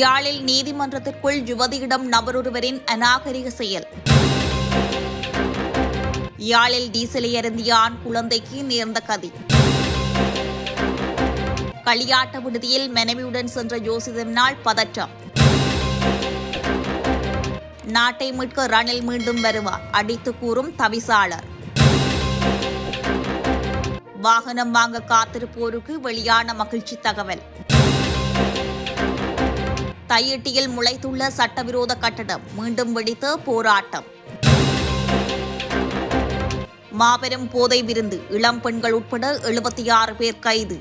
யாழில் நீதிமன்றத்திற்குள் யுவதியிடம் நபரொருவரின் அநாகரிக செயல். யாழில் டீசலை அருந்திய ஆண் குழந்தைக்கு நேர்ந்த கதி. களியாட்ட விடுதியில் மனைவியுடன் சென்ற ஜோசிதனால் பதற்றம். நாட்டை மீட்க ரணில் மீண்டும் வருவார் அடித்து கூறும் தவிசாளர். வாகனம் வாங்க காத்திருப்போருக்கு வெளியான மகிழ்ச்சி தகவல். தையிட்டியில் முளைத்துள்ள சட்டவிரோத கட்டடம் மீண்டும் வெடித்த போராட்டம். மாபெரும் போதை விருந்து இளம் பெண்கள் உட்பட எழுபத்தி ஆறு பேர் கைது.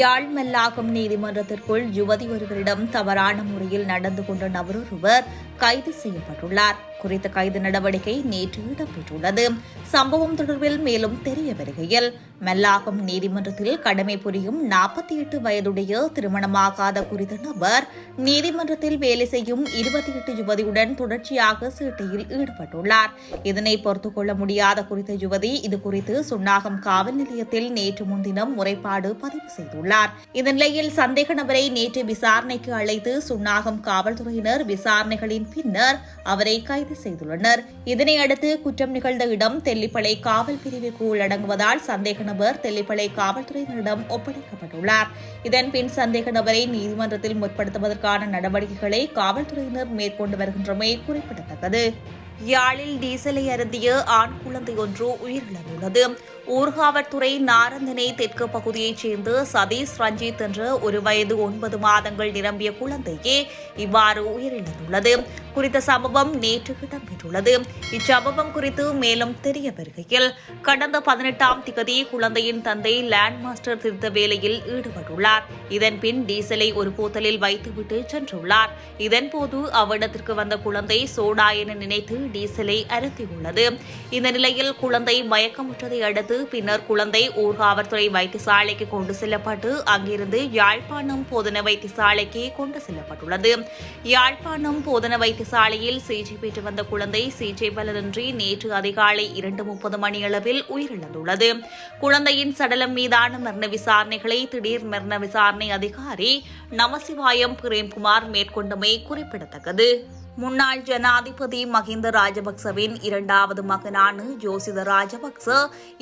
யாழ் மல்லாகம் நீதிமன்றத்திற்குள் யுவதி ஒருவரிடம் தவறான முறையில் நடந்து கொண்ட நபரொருவர் கைது செய்யப்பட்டுள்ளார். குறித்த கைது நடவடிக்கை நேற்று இடம்பெற்றுள்ளது. சம்பவம் தொடர்பில் மேலும் தெரிய வருகையில் மெல்லாகும் நீதிமன்றத்தில் கடமை புரியும் நாற்பத்தி எட்டு வயதுடைய திருமணமாகாத குறித்த நபர் நீதிமன்றத்தில் வேலை செய்யும் இருபத்தி எட்டு யுவதியுடன் தொடர்ச்சியாக சீட்டையில் ஈடுபட்டுள்ளார். இதனை பொறுத்துக்கொள்ள முடியாத குறித்த யுவதி இதுகுறித்து சுன்னாகம் காவல் நிலையத்தில் நேற்று முன்தினம் முறைப்பாடு பதிவு செய்துள்ளார். இந்த நிலையில் சந்தேக நபரை நேற்று விசாரணைக்கு அழைத்து சுன்னாகம் காவல்துறையினர் விசாரணைகளின் பின்னர் அவரை கைது செய்துள்ளனர். இதனை அடுத்து குற்றம் நிகழ்ந்த இடம் தெல்லிப்பளை காவல் பிரிவுக்கு உள்ளடங்குவதால் சந்தேக நபர் தெல்லிப்பளை காவல்துறையினரிடம் ஒப்படைக்கப்பட்டுள்ளார். இதன் பின் சந்தேக நபரை நீதிமன்றத்தில் முற்படுத்துவதற்கான நடவடிக்கைகளை காவல்துறையினர் மேற்கொண்டு வருகின்றமை குறிப்பிடத்தக்கது. யாழில் டீசலை அருந்திய ஆண் குழந்தை ஒன்று உயிரிழந்துள்ளது. ஊர்காவற்துறை நாரந்தனை தெற்கு பகுதியைச் சேர்ந்த சதீஷ் ரஞ்சித் என்ற ஒரு வயது ஒன்பது மாதங்கள் நிரம்பிய குழந்தையே இவ்வாறு உயிரிழந்துள்ளது. குறித்த சம்பவம் நேற்று இடம்பெற்றுள்ளது. இச்சம்பவம் குறித்து மேலும் தெரிய வருகையில் கடந்த பதினெட்டாம் திகதி குழந்தையின் தந்தை லேண்ட் மாஸ்டர் திருத்த வேலையில் ஈடுபட்டுள்ளார். இதன் பின் டீசலை ஒரு போத்தலில் வைத்துவிட்டு சென்றுள்ளார். இதன்போது அவ்விடத்திற்கு வந்த குழந்தை சோடா என நினைத்து டீசலை அருந்தியுள்ளது இந்த நிலையில் குழந்தை மயக்கமுற்றதை அடுத்து பின்னர் குழந்தை ஊர்காவல்துறை வைத்தியசாலைக்கு கொண்டு செல்லப்பட்டு அங்கிருந்து யாழ்ப்பாணம் போதன வைத்தியசாலைக்கு கொண்டு செல்லப்பட்டுள்ளது. யாழ்ப்பாணம் போதன வைத்தியசாலையில் சிகிச்சை பெற்று வந்த குழந்தை சிகிச்சை பலனின்றி நேற்று அதிகாலை இரண்டு முப்பது மணியளவில் உயிரிழந்துள்ளது. குழந்தையின் சடலம் மீதான மரண விசாரணைகளை திடீர் மரண விசாரணை அதிகாரி நமசிவாயம் பிரேம்குமார் மேற்கொண்டமை குறிப்பிடத்தக்கது. முன்னாள் ஜனாதிபதி மஹிந்த ராஜபக்சவின் இரண்டாவது மகனான ஜோசித ராஜபக்ச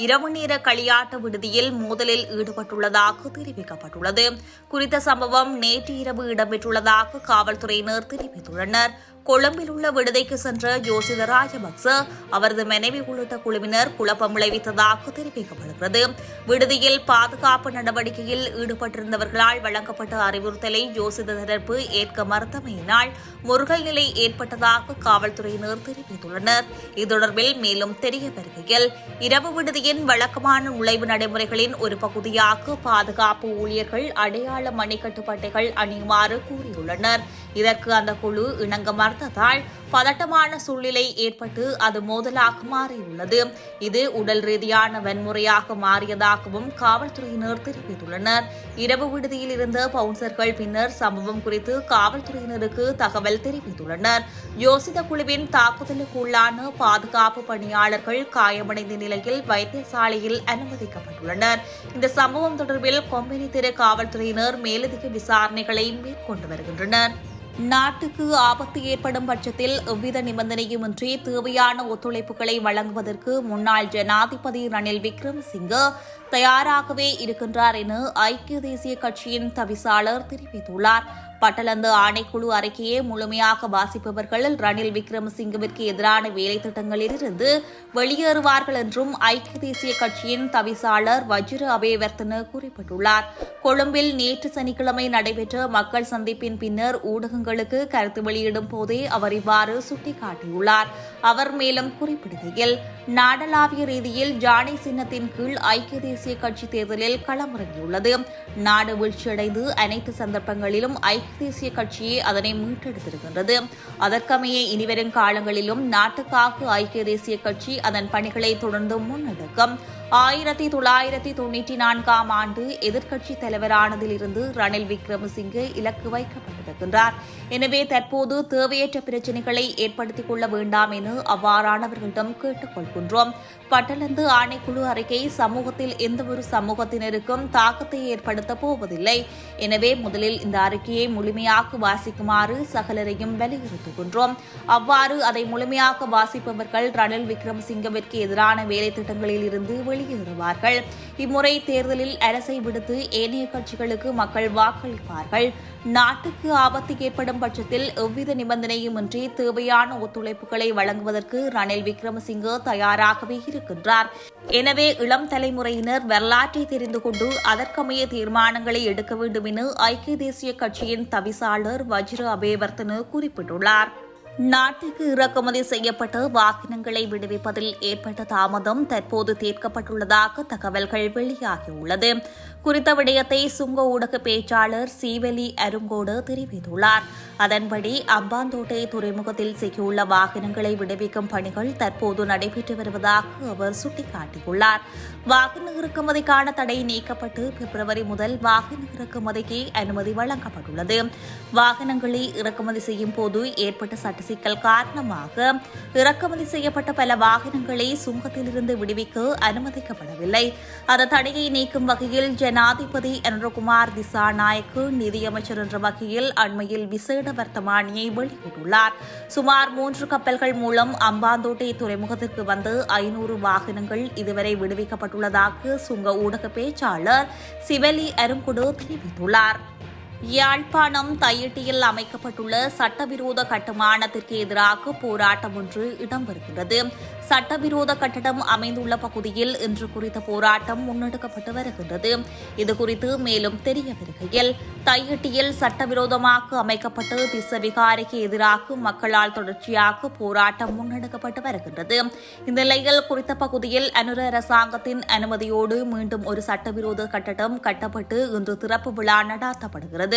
இரவு நேர களியாட்ட விடுதியில் மோதலில் ஈடுபட்டுள்ளதாக தெரிவிக்கப்பட்டுள்ளது. குறித்த சம்பவம் நேற்று இரவு இடம்பெற்றுள்ளதாக காவல்துறையினர் தெரிவித்துள்ளனர். கொழும்பில் உள்ள விடுதிக்கு சென்ற ஜோசித ராஜபக்ச அவரது மனைவி உள்ளிட்ட குழுவினர் குழப்பம் விளைவித்ததாக தெரிவிக்கப்படுகிறது. விடுதியில் பாதுகாப்பு நடவடிக்கையில் ஈடுபட்டிருந்தவர்களால் வழங்கப்பட்ட அறிவுறுத்தலை ஜோசித தரப்பு ஏற்க மறுத்தமையினால் முருகல் நிலை ஏற்பட்டதாக காவல்துறையினர் தெரிவித்துள்ளனர். இது தொடர்பில் மேலும் தெரிய வருகையில் இரவு விடுதியின் வழக்கமான நுழைவு நடைமுறைகளின் ஒரு பகுதியாக பாதுகாப்பு ஊழியர்கள் அடையாள மணிக்கட்டுப்பட்டைகள் அணியுமாறு கூறியுள்ளனர். இதற்கு அந்த குழு இணங்க மறுத்ததால் பதட்டமான சூழ்நிலை ஏற்பட்டு அது மோதலாக மாறியுள்ளது. இது உடல் ரீதியான வன்முறையாக மாறியதாகவும் காவல்துறையினர் தெரிவித்துள்ளனர். இரவு விடுதியில் இருந்த பவுன்சர்கள் பின்னர் சம்பவம் குறித்து காவல்துறையினருக்கு தகவல் தெரிவித்துள்ளனர். யோசித குழுவின் தாக்குதலுக்குள்ளான பாதுகாப்பு பணியாளர்கள் காயமடைந்த நிலையில் வைத்தியசாலையில் அனுமதிக்கப்பட்டுள்ளனர். இந்த சம்பவம் தொடர்பில் கொம்பினி திரு காவல்துறையினர் மேலதிக விசாரணைகளை மேற்கொண்டு வருகின்றனர். நாட்டுக்கு ஆபத்து ஏற்படும் பட்சத்தில் எவ்வித நிபந்தனையுமின்றி தேவையான ஒத்துழைப்புகளை வழங்குவதற்கு முன்னாள் ஜனாதிபதி ரணில் விக்ரமசிங்க தயாராகவே இருக்கின்றார் என ஐக்கிய தேசிய கட்சியின் தவிசாளர் தெரிவித்துள்ளார். பட்டலந்து ஆணைக்குழு அறிக்கையை முழுமையாக வாசிப்பவர்கள் ரணில் விக்ரமசிங்கவிற்கு எதிரான வேலை திட்டங்களிலிருந்து வெளியேறுவார்கள் என்றும் ஐக்கிய தேசிய கட்சியின் தவிசாளர் வஜ்ர அபேவர்த்தன குறிப்பிட்டுள்ளார். கொழும்பில் நேற்று சனிக்கிழமை நடைபெற்ற மக்கள் சந்திப்பின் பின்னர் ஊடகங்களுக்கு கருத்து வெளியிடும் போதே அவர் இவ்வாறு சுட்டிக்காட்டியுள்ளார். அவர் மேலும் குறிப்பிடுகையில் நாடளாவிய ரீதியில் ஜானி சின்னத்தின் கீழ் ஐக்கிய தேசிய கட்சி தேர்தலில் களமிறங்கியுள்ளது. நாடு வீழ்ச்சியடைந்து அனைத்து சந்தர்ப்பங்களிலும் ஐக்கிய தேசிய கட்சியே அதனை மீட்டெடுத்திருக்கின்றது. அதற்கமைய இனிவரும் காலங்களிலும் நாட்டுக்காக ஐக்கிய தேசிய கட்சி அதன் பணிகளை தொடர்ந்து முன்னெடுக்கும். ஆயிரத்தி தொள்ளாயிரத்தி தொன்னூற்றி நான்காம் ஆண்டு எதிர்க்கட்சி தலைவரானதிலிருந்து ரணில் விக்ரமசிங்கே இலக்கு வைக்கப்பட்டிருக்கின்றார். எனவே தற்போது தேவையற்ற பிரச்சினைகளை ஏற்படுத்திக் கொள்ள வேண்டாம் என அவ்வாறானவர்களிடம் கேட்டுக் கொள்கின்றோம் பட்டலந்து ஆணைக்குழு அறிக்கை சமூகத்தில் எந்தவொரு சமூகத்தினருக்கும் தாக்கத்தை ஏற்படுத்தப் போவதில்லை. எனவே முதலில் இந்த அறிக்கையை முழுமையாக வாசிக்குமாறு சகலரையும் வலியுறுத்துகின்றோம். அவ்வாறு அதை முழுமையாக வாசிப்பவர்கள் ரணில் விக்ரமசிங்கவிற்கு எதிரான வேலை திட்டங்களில் இருந்து வெளியேறுவார்கள். இம்முறை தேர்தலில் அரசை விடுத்து ஏனைய கட்சிகளுக்கு மக்கள் வாக்களிப்பார்கள். நாட்டுக்கு ஆபத்து ஏற்படும் பட்சத்தில் எவ்வித நிபந்தனையுமின்றி தேவையான ஒத்துழைப்புகளை வழங்குவதற்கு ரணில் விக்ரமசிங்கே தயாராகவே இருக்கின்றார். எனவே இளம் தலைமுறையினர் வரலாற்றை தெரிந்து கொண்டு அதற்கமைய தீர்மானங்களை எடுக்க வேண்டும் என ஐக்கிய தேசிய கட்சியின் தவிசாளர் வஜ்ர அபேவர்த்தன குறிப்பிட்டுள்ளார். நாட்டுக்கு இறக்குமதி செய்யப்பட்ட வாகனங்களை விடுவிப்பதில் ஏற்பட்ட தாமதம் தற்போது தீர்க்கப்பட்டுள்ளதாக தகவல்கள் வெளியாகியுள்ளது. குறித்த விடயத்தை சுங்க ஊடக பேச்சாளர் சீவலி அருங்கோடு தெரிவித்துள்ளார். அதன்படி அம்பாந்தோட்டை துறைமுகத்தில் சிக்கியுள்ள வாகனங்களை விடுவிக்கும் பணிகள் தற்போது நடைபெற்று வருவதாக அவர் சுட்டிக்காட்டியுள்ளார். வாகன இறக்குமதிக்கான தடை நீக்கப்பட்டு பிப்ரவரி முதல் வாகன இறக்குமதிக்கு அனுமதி வழங்கப்பட்டுள்ளது. வாகனங்களை இறக்குமதி செய்யும் போது ஏற்பட்ட சட்ட சிக்கல் காரணமாக இறக்குமதி செய்யப்பட்ட பல வாகனங்களை சுங்கத்திலிருந்து விடுவிக்க அனுமதிக்கப்படவில்லை. அந்த தடையை நீக்கும் வகையில் ஜனாதிபதி என்ரகுமார் திசா நாயக்கு நிதியமைச்சர் என்ற வகையில் அண்மையில் விசேட வர்த்தமானியை வெளியிட்டுள்ளார். சுமார் மூன்று கப்பல்கள் மூலம் அம்பாந்தோட்டை துறைமுகத்திற்கு வந்து ஐநூறு வாகனங்கள் இதுவரை விடுவிக்கப்பட்டுள்ளதாக சுங்க ஊடக பேச்சாளர் சிவலி அருங்குடு தெரிவித்துள்ளார். யாழ்ப்பாணம் தையிட்டியில் அமைக்கப்பட்டுள்ள சட்டவிரோத கட்டுமானத்திற்கு எதிராக போராட்டம் ஒன்று இடம்பெறுகிறது சட்டவிரோத கட்டடம் அமைந்துள்ள பகுதியில் இன்று குறித்த போராட்டம் முன்னெடுக்கப்பட்டு வருகின்றது. இதுகுறித்து மேலும் தெரிய வருகையில் தையிட்டியில் சட்டவிரோதமாக அமைக்கப்பட்டு திசவிகாரிக்கு எதிராக மக்களால் தொடர்ச்சியாக போராட்டம் முன்னெடுக்கப்பட்டு வருகின்றது. இந்த நிலையில் குறித்த பகுதியில் அனுர அரசாங்கத்தின் அனுமதியோடு மீண்டும் ஒரு சட்டவிரோத கட்டடம் கட்டப்பட்டு இன்று திறப்பு விழா நடாத்தப்படுகிறது.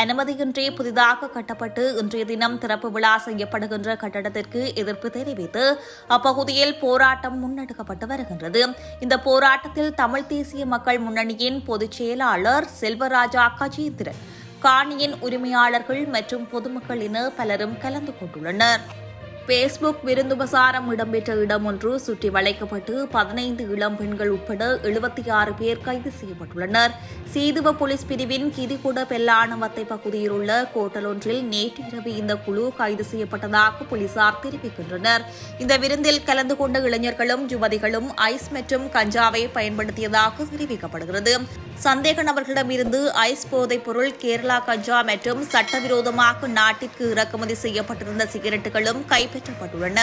அனுமதியின்றி புதிதாக கட்டப்பட்டு இன்றைய தினம் திறப்பு விழா செய்யப்படுகின்ற கட்டடத்திற்கு எதிர்ப்பு தெரிவித்து அப்பகுதியில் போராட்டம் முன்னெடுக்கப்பட்டு வருகின்றது. இந்த போராட்டத்தில் தமிழ் தேசிய மக்கள் முன்னணியின் பொதுச் செயலாளர் செல்வராஜா கஜேந்திரன் காணியின் உரிமையாளர்கள் மற்றும் பொதுமக்கள் என பலரும் கலந்து கொண்டுள்ளனர். பேஸ்புக் விருந்துபசாரம் இடம்பெற்ற இடம் ஒன்று சுற்றி வளைக்கப்பட்டு பதினைந்து இளம் பெண்கள் உட்பட எழுபத்தி ஆறு பேர் கைது செய்யப்பட்டுள்ளனர். சீதுவ போலீஸ் பிரிவின் கிதிகுட பெல்லானவத்தை பகுதியில் உள்ள கோட்டல் ஒன்றில் நேற்று இரவு இந்த குழு கைது செய்யப்பட்டதாக போலீசார் தெரிவிக்கின்றனர். இந்த விருந்தில் கலந்து கொண்ட இளைஞர்களும் யுவதிகளும் ஐஸ் மற்றும் கஞ்சாவை பயன்படுத்தியதாக தெரிவிக்கப்படுகிறது. சந்தேக நபர்களிடமிருந்து ஐஸ் போதைப் பொருள் கேரளா கஞ்சா மற்றும் சட்டவிரோதமாக நாட்டிற்கு இறக்குமதி செய்யப்பட்டிருந்த சிகரெட்டுகளும் கைப்பற்றப்பட்டுள்ளன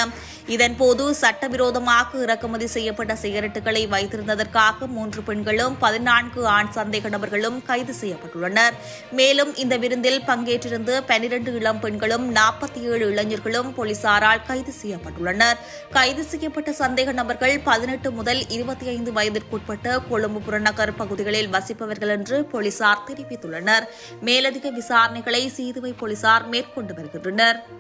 இதன்போது சட்டவிரோதமாக இறக்குமதி செய்யப்பட்ட சிகரெட்டுகளை வைத்திருந்ததற்காக மூன்று பெண்களும் பதினான்கு ஆண் சந்தேக நபர்களும் கைது செய்யப்பட்டுள்ளனர். மேலும் இந்த விருந்தில் பங்கேற்றிருந்த பனிரண்டு இளம் பெண்களும் நாற்பத்தி ஏழு இளைஞர்களும் போலீசாரால் கைது செய்யப்பட்டுள்ளனர். கைது செய்யப்பட்ட சந்தேக நபர்கள் பதினெட்டு முதல் இருபத்தி ஐந்து வயதிற்குட்பட்ட கொழும்பு புறநகர் பகுதிகளில் வசிப்பவர்கள் என்று போலீசார் தெரிவித்துள்ளனர். மேலதிக விசாரணைகளை சீதுவை போலீசார் மேற்கொண்டு வருகின்றனர்.